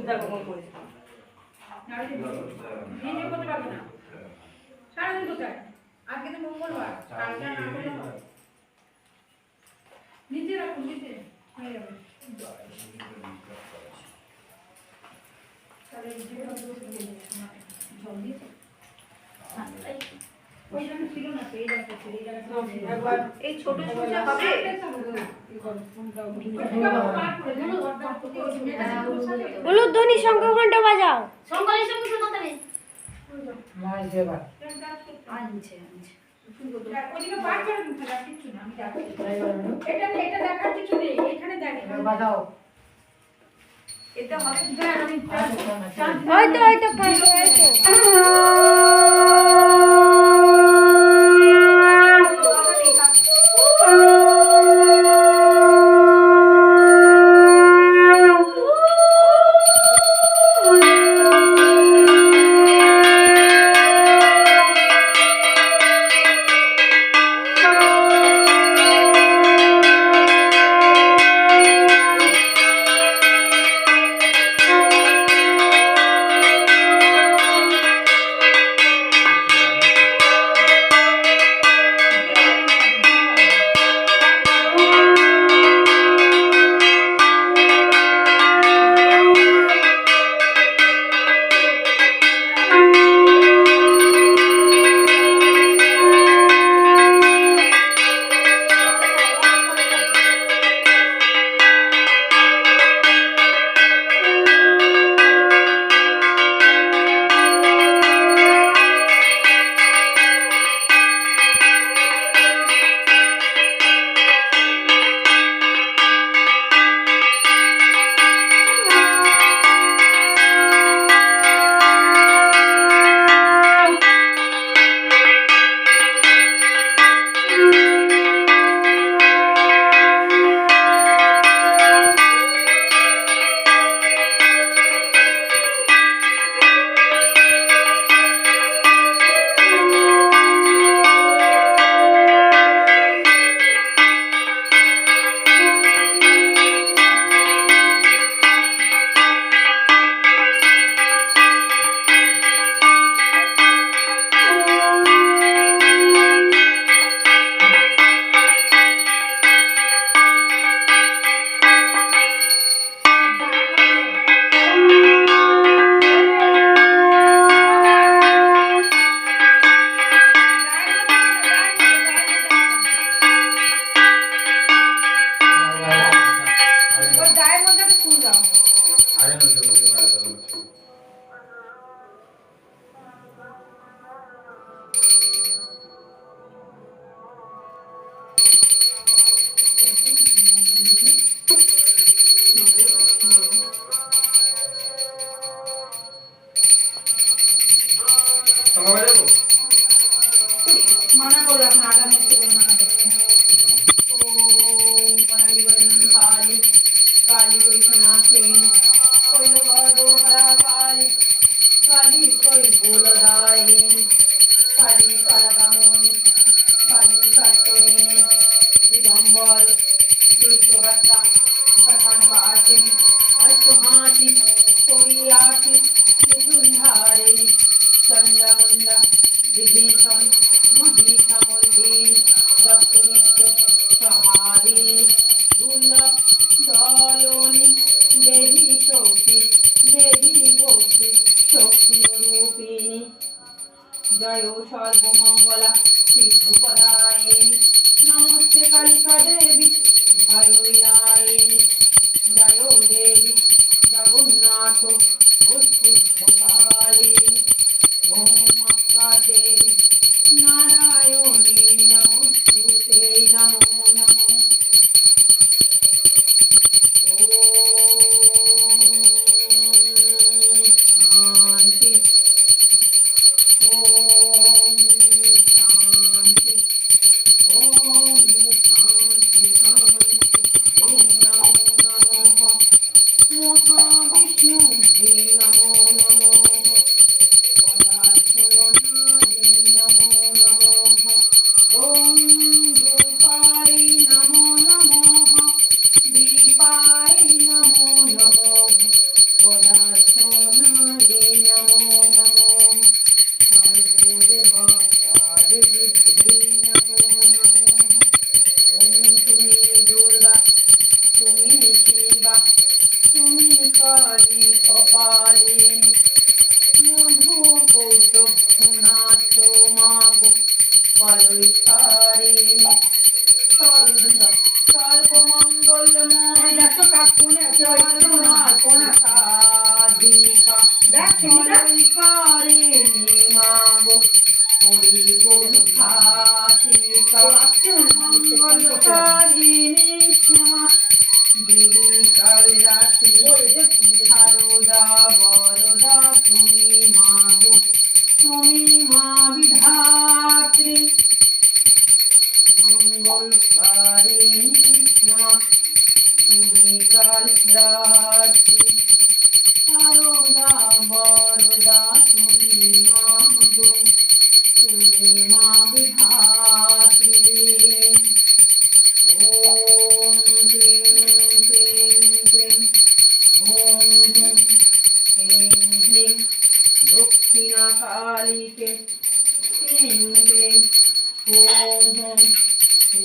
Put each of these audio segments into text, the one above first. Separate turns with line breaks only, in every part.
উদ্ধার গোপন করে করতে পারবে না সারাদিন কোথায় আজকে তো মঙ্গলবার কালকে না নিচে রাখুন নিচে হয়ে যাবে তাহলে জল দিয়ে হ্যাঁ,
ধ্বনি ঘণ্টা বাজাও হয়তো হয়তো
పూలదాయి పడి పడగముని పడి కట్టుని దిగంబర్ దుర్చుహట్ట పఠాన్ బాసి అచ్చుహాసి కొరియాసి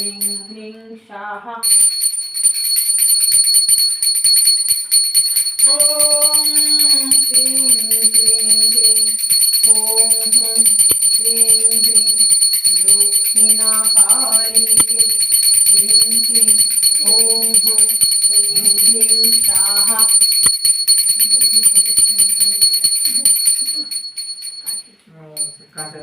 ह्रीं ह्रीं स्वाहा ॐ क्रीं ह्रीं क्रीं ॐ हुं क्रीं ह्रीं दक्षिणाकारिके क्रीं क्रीं ॐ हुं क्रीं ह्रीं स्वाहा
কাঁচা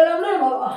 গেলাম রে বাবা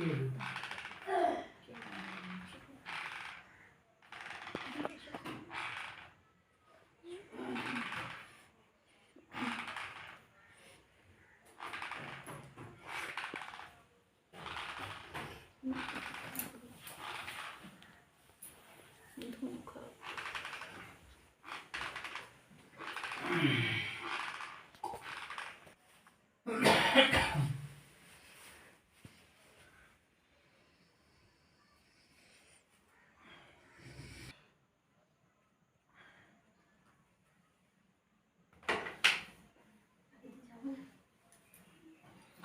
mm.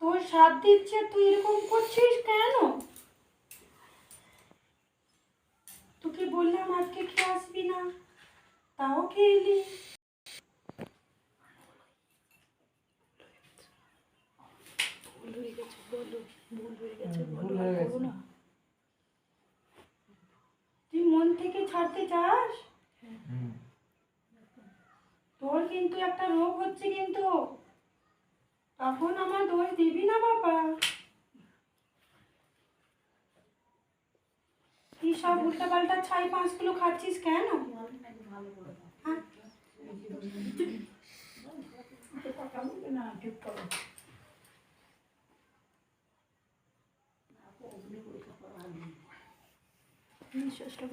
তোর সাথ দিচ্ছে তুই এরকম করছিস কেন তোকে বললাম আজকে খেয়ে আসবি না তাও খেয়ে এলি তুই মন থেকে ছাড়তে চাস তোর কিন্তু একটা রোগ হচ্ছে কিন্তু তখন আমার দোষ দিবি না বাবা তুই সব উল্টা পাল্টা ছাই পাঁচগুলো খাচ্ছিস কেন হ্যাঁ?
শেষটা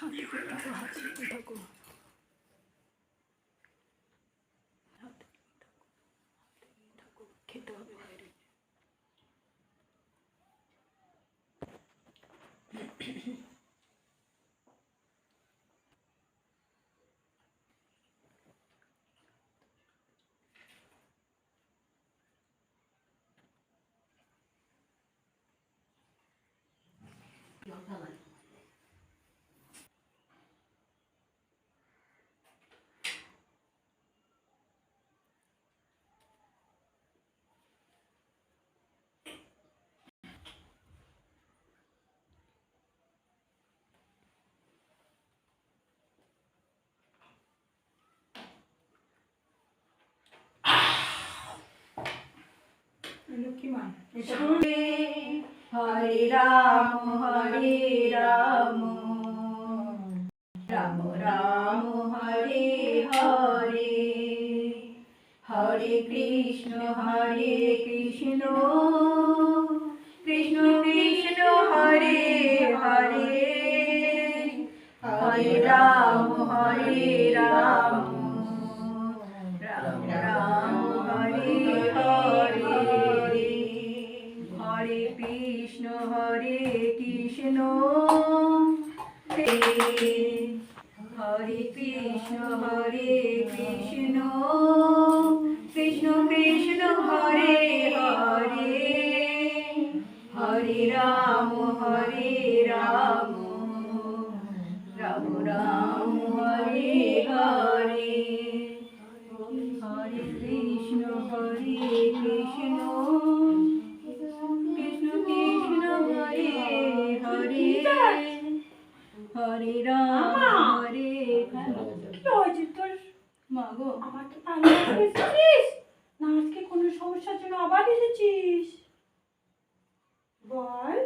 하드라고 하드라고 하드라고 하드라고 기도하며 내리네 여가
লক্ষ্মীমা শুনে হরে রাম হরে রাম রাম রাম হরে হরে হরে কৃষ্ণ হরে কৃষ্ণ কৃষ্ণ কৃষ্ণ হরে হরে হরে রাম হরে রাম বল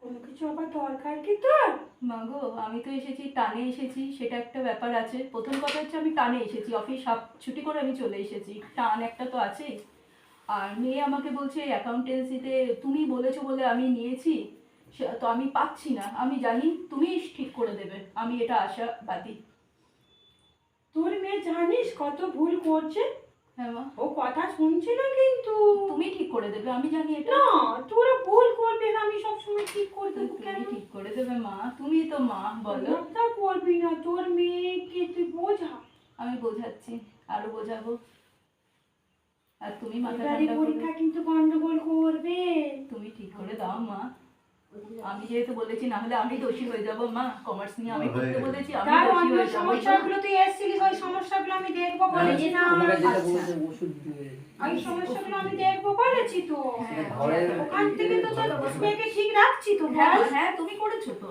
কোনো কিছু আবার দরকার কি তোর
মাগো আমি তো এসেছি টানে এসেছি সেটা একটা ব্যাপার আছে প্রথম কথা হচ্ছে আমি টানে এসেছি অফিস সব ছুটি করে আমি চলে এসেছি টান একটা তো আছে আর মেয়ে আমাকে বলছে অ্যাকাউন্টেন্সিতে তুমি বলেছো বলে আমি নিয়েছি তো আমি পাচ্ছি না আমি জানি তুমি ঠিক করে দেবে আমি এটা আশাবাদী
তোর মেয়ে জানিস কত ভুল করছে হ্যাঁ ও কথা কিন্তু
তুমি ঠিক করে দেবে আমি জানি এটা না
তোরা ভুল করবে না আমি ঠিক করে কেন
ঠিক করে দেবে মা তুমি তো মা
বলো তা করবি না তোর মেয়েকে তুই বোঝা
আমি বোঝাচ্ছি আরো বোঝাবো আর তুমি মাথা
পরীক্ষা কিন্তু গন্ডগোল করবে
তুমি ঠিক করে দাও মা আমি যেহেতু বলেছি না হলে আমি দোষী হয়ে যাব মা কমার্স নিয়ে আমি করতে বলেছি আমি
সমস্যাগুলো ওই সমস্যাগুলো আমি দেখব বলেছি না আমি সমস্যাগুলো আমি দেখব বলেছি তো ওখান থেকে তো তোর ঠিক রাখছি
তো হ্যাঁ, হ্যাঁ তুমি করেছো তো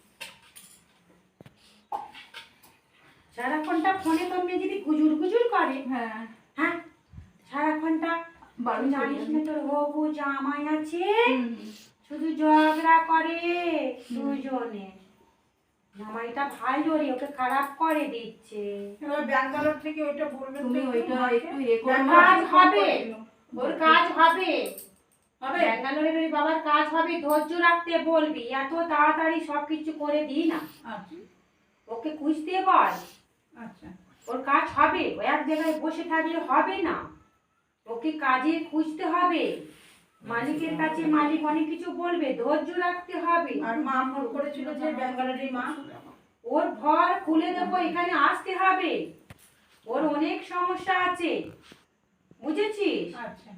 সারাক্ষণটা ফোনে যদি গুজুর গুজুর
করে হ্যাঁ
হ্যাঁ সারাক্ষণটা হবু জামাই আছে শুধু ঝগড়া করে দুজনে জামাইটা ওকে খারাপ করে দিচ্ছে
ব্যাঙ্গালোর থেকে ওইটা বলবে তুমি ওইটা একটু
এ ইয়ে কাজ হবে ওর কাজ হবে হবে ব্যাঙ্গালোরের ওই বাবার কাজ হবে ধৈর্য রাখতে বলবি এত তাড়াতাড়ি সব কিছু করে দিই না আচ্ছা। ওকে খুঁজতে বল
আচ্ছা ওর
কাজ হবে ও এক জায়গায় বসে থাকলে হবে না ওকে কাজে খুঁজতে হবে মালিকের কাছে মালিক অনেক কিছু বলবে ধৈর্য রাখতে হবে
আর মা মন করেছিল যে ব্যাঙ্গালোরের
মা ওর ঘর খুলে দেবো এখানে আসতে হবে ওর অনেক সমস্যা আছে বুঝেছিস আচ্ছা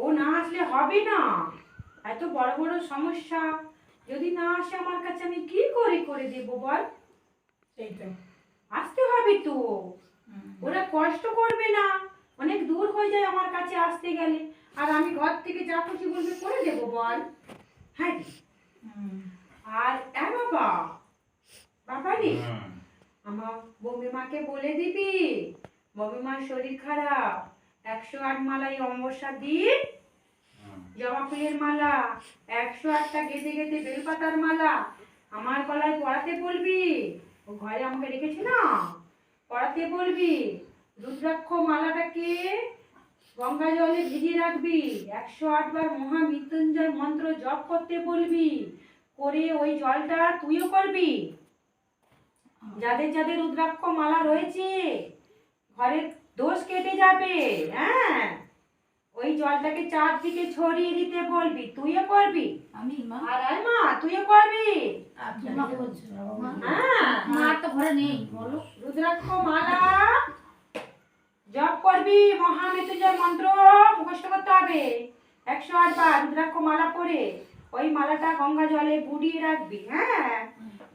ও না আসলে হবে না এত বড় বড় সমস্যা যদি না আসে আমার কাছে আমি কি করে করে দেবো বল সেইটাই আসতে হবে তো ওরা কষ্ট করবে না অনেক দূর হয়ে যায় আমার কাছে আসতে গেলে আর আমি ঘর থেকে যা খুশি বলবে করে দেব বল হ্যাঁ আর এ বাবা বাবা রে আমার বমিমাকে বলে দিবি বমিমার শরীর খারাপ একশো আট মালাই অমাবস্যা দিন জবা ফুলের মালা একশো আটটা গেঁথে গেঁথে বেলপাতার মালা আমার গলায় পড়াতে বলবি ও ঘরে আমাকে রেখেছে না পড়াতে বলবি রুদ্রাক্ষ মালাটাকে গঙ্গা জলে ভিজিয়ে রাখবি একশো আটবার মহা মৃত্যুঞ্জয় মন্ত্র জপ করতে বলবি করে ওই জলটা তুইও করবি যাদের যাদের রুদ্রাক্ষ মালা রয়েছে ঘরের দোষ কেটে যাবে হ্যাঁ ওই জলটাকে চারদিকে ছড়িয়ে দিতে বলবি তুইও
করবি আমি
আর তুইও করবি জপ করবি মহামৃত্যুঞ্জয় মন্ত্র মুখস্থ করতে হবে একশো আট বার রুদ্রাক্ষ মালা পরে ওই মালাটা গঙ্গা জলে বুড়িয়ে রাখবি হ্যাঁ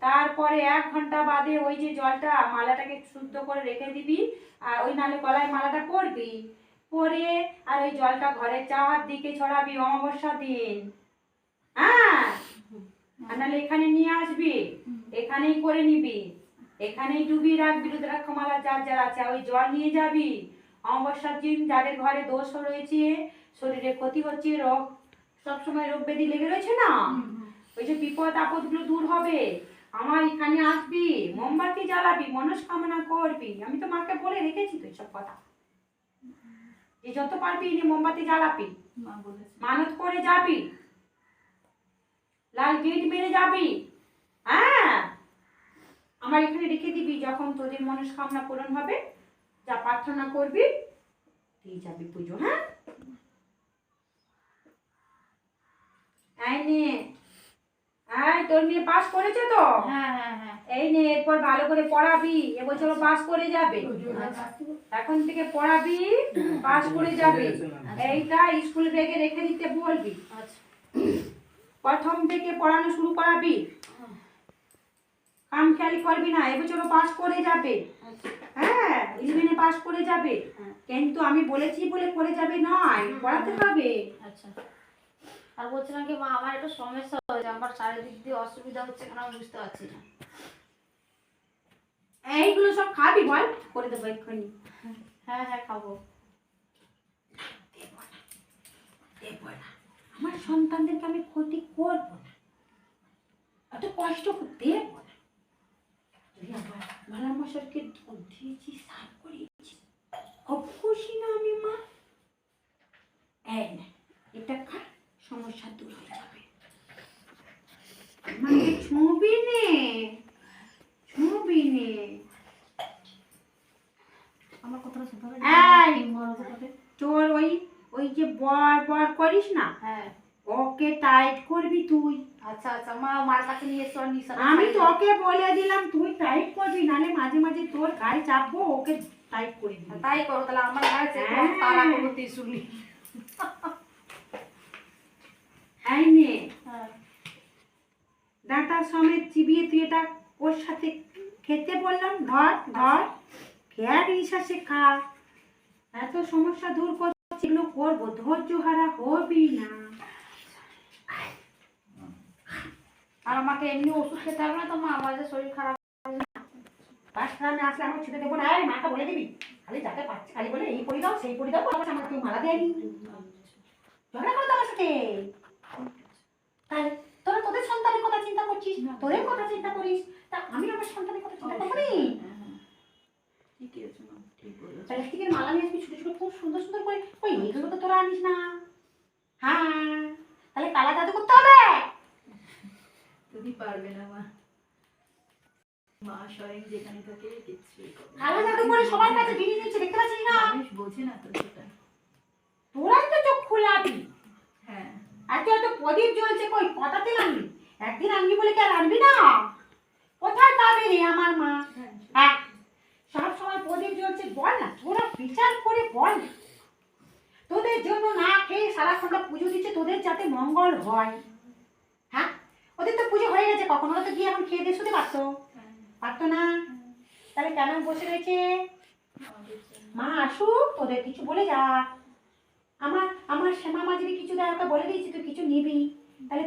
তারপরে এক ঘন্টা বাদে ওই যে জলটা মালাটাকে শুদ্ধ করে রেখে দিবি আর ওই নালে গলায় মালাটা পরবি পরে আর ওই জলটা ঘরের চার দিকে ছড়াবি অমাবস্যা দিন হ্যাঁ আর নাহলে এখানে নিয়ে আসবি এখানেই করে নিবি এখানেই ডুবি রাখবি রুদ্রাক্ষমালা যার যার আছে ওই জল নিয়ে যাবি অমাবস্যার দিন যাদের ঘরে দোষ রয়েছে শরীরে ক্ষতি হচ্ছে রোগ সবসময় রোগ ব্যাধি লেগে রয়েছে না ওই যে বিপদ আপদগুলো দূর হবে আমার এখানে আসবি মোমবাতি জ্বালাবি মনস্কামনা করবি আমি তো মাকে বলে রেখেছি তো সব কথা যে যত পারবি মোমবাতি জ্বালাবি মানত করে যাবি লাল গেট মেরে যাবি হ্যাঁ আমার এখানে রেখে দিবি যখন তোদের মনস্কামনা পূরণ হবে যা প্রার্থনা করবি দিয়ে যাবি পুজো হ্যাঁ হ্যাঁ তোর মেয়ে পাস করেছে
তো হ্যাঁ হ্যাঁ
হ্যাঁ এই নে এরপর ভালো করে পড়াবি এবছর পাস করে যাবে এখন থেকে পড়াবি পাস করে যাবে আচ্ছা। এইটা স্কুল ব্যাগে রেখে দিতে বলবি আচ্ছা প্রথম থেকে পড়ানো শুরু করাবি কাম খেয়ালি করবি না এবছরও পাশ করে যাবে হ্যাঁ ইলেভেনে পাস করে যাবে কিন্তু আমি বলেছি বলে করে যাবে নয় পড়াতে হবে
আচ্ছা আর বলছিলাম কি মা আমার একটা সমস্যা হয়েছে আমার শারীরিক দিয়ে অসুবিধা হচ্ছে কেন আমি বুঝতে পারছি না
এইগুলো সব খাবি বল করে দেবো
এক্ষুনি হ্যাঁ হ্যাঁ খাবো
আমার সন্তানদেরকে আমি ক্ষতি করবো না এত কষ্ট দেবো না তুই আমার মালা দিয়েছি সার করি
আচ্ছা আচ্ছা হ্যাঁ।
হ্যাঁ। সমেত চিবিয়ে তুই এটা ওর সাথে খেতে বললাম ধর আচ্ছা। ধর খেয়ার সে খা এত সমস্যা দূর করছি করবো ধৈর্য হারা হবি না আর আমাকে এমনি ওষুধ খেতে হবে না তো মা আমাদের শরীর খারাপ আসলে দেবো না বলে দিবি খালি খালি বলে এই পরি দাও সেই দাও আমার আমার মারা দেয়নি ঝগড়া আমার সাথে তোরা তোদের সন্তানের কথা তোদের কথা চিন্তা করিস তা আমি আমার সন্তানের কথা হ্যাঁ, হ্যাঁ, হ্যাঁ। মালা নিয়ে আসবি ছোটো খুব সুন্দর সুন্দর করে ওই এইগুলো তো তোরা আনিস না হ্যাঁ তাহলে কালা জাদু করতে হবে
তুমি পারবে না মা মা স্বয়ং যেখানে থাকে
কিচ্ছু ভালো সবার কাছে দিচ্ছে দেখতে পাচ্ছিস
না মানুষ বোঝে না তো সেটা
তো চোখ খোলাবি হ্যাঁ আর তো প্রদীপ জ্বলছে কই একদিন আনবি বলে কি আর আনবি না কোথায় পাবে রে আমার মা হ্যাঁ। হ্যাঁ। সব সময় প্রদীপ জ্বলছে বল না তোরা বিচার করে বল তোদের জন্য না খেয়ে সারা সন্ধ্যা পুজো দিচ্ছে তোদের যাতে মঙ্গল হয় ওদের তো পুজো হয়ে গেছে কখন ওরা তো গিয়ে এখন খেয়ে দিয়ে শুতে পারতো পারতো না তাহলে কেন বসে রয়েছে মা আসুক তোদের কিছু বলে যা আমার আমার শ্যামা মা যদি কিছু দেয় ওকে বলে দিয়েছি তুই কিছু নিবি তাহলে